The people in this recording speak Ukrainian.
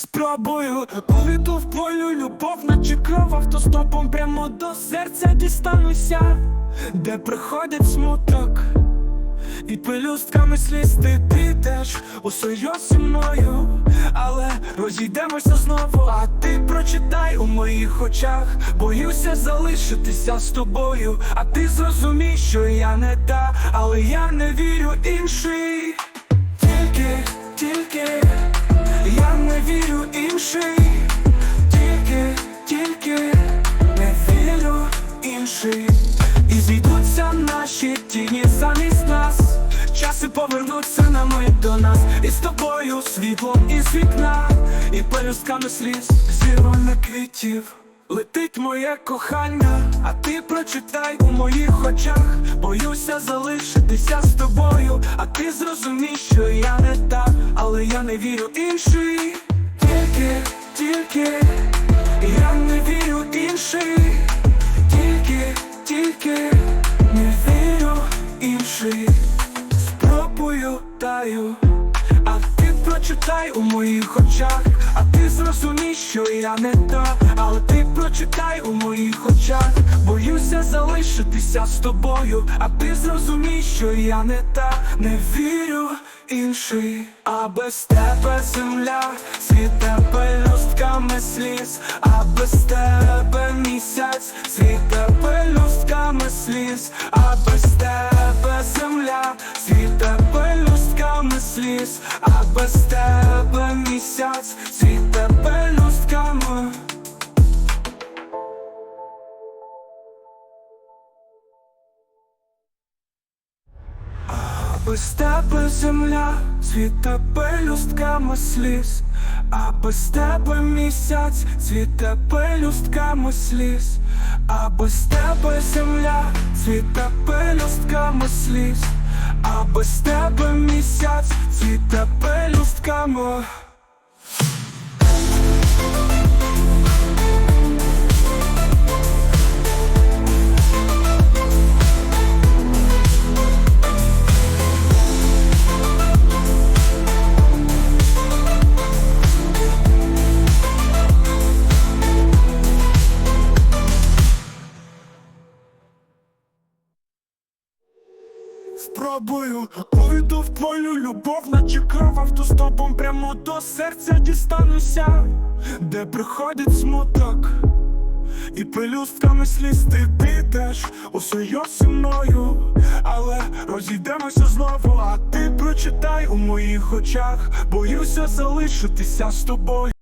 Спробую. Увійду в твою любов, наче кров автостопом прямо до серця дістануся, де приходить смуток, і пелюстками сліз ти підеш у союз мною, але розійдемося знову, а ти прочитай у моїх очах, боюся залишитися з тобою, а ти зрозумій, що я не та, але я не вірю інший. Тільки, тільки повернуться на мить до нас. І з тобою світлом із вікна, і пелюстками сліз зірваних квітів. Летить моє кохання, а ти прочитай у моїх очах. Боюся залишитися з тобою, а ти зрозумій, що я не так, але я не вірю інший. Тільки, тільки, я не вірю інший. Тільки, тільки не вірю інший. Прочитай у моїх очах, а ти зрозумій, що я не та, але ти прочитай у моїх очах, боюся залишитися з тобою, а ти зрозумій, що я не та, не вірю інший, а без тебе земля. Світе пелюстками сліз, а без тебе місяць. Світе пелюстками сліз, сліз, а без тебе місяць світе пелюстками. Без тебе земля цвіте пелюстками сліз, а без тебе місяць цвіте пелюстками сліз, а без тебе земля цвіте пелюстками сліз, а без тебе місяць цвіте пелюстками. Спробую увійду в твою любов, наче кров автостопом прямо до серця дістануся, де приходить смуток, і пелюстками сліз ти підеш у союз зі мною, але розійдемося знову, а ти прочитай у моїх очах, боюся залишитися з тобою.